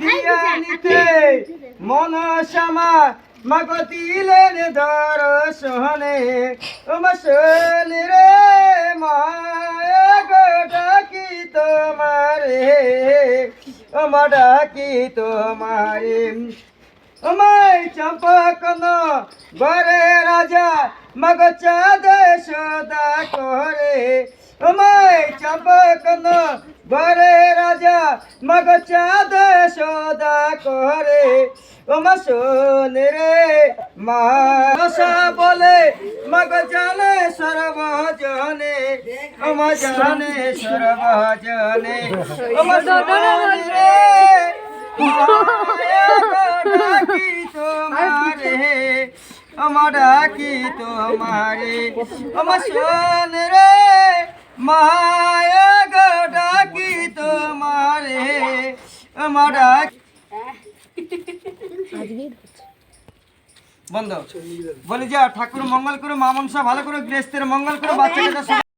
বিরিয়ানিতে মনসামা মগতিলেন দর্শনে উমসন রে ডাকি তোমারে ওমা ডাকি তোমারে আমায় চম্পকন বরে রাজা মগ চাঁদ সদা করে আমায় চম্পকন বরে মগ চাঁদ সদা করে। ওমা শোন রে মাসা বলে মগ জানে সর্বজনে ওমা জানে সর্বজনে ওমা শোন রে ডাকি তোমারে। আমার ডাকি তোমারে। আমার শোন রে মায়া বন্ধ। বলি যা ঠাকুর মঙ্গল করে মা মনসা ভালো করে গৃহস্থের মঙ্গল করে বাচ্চাকে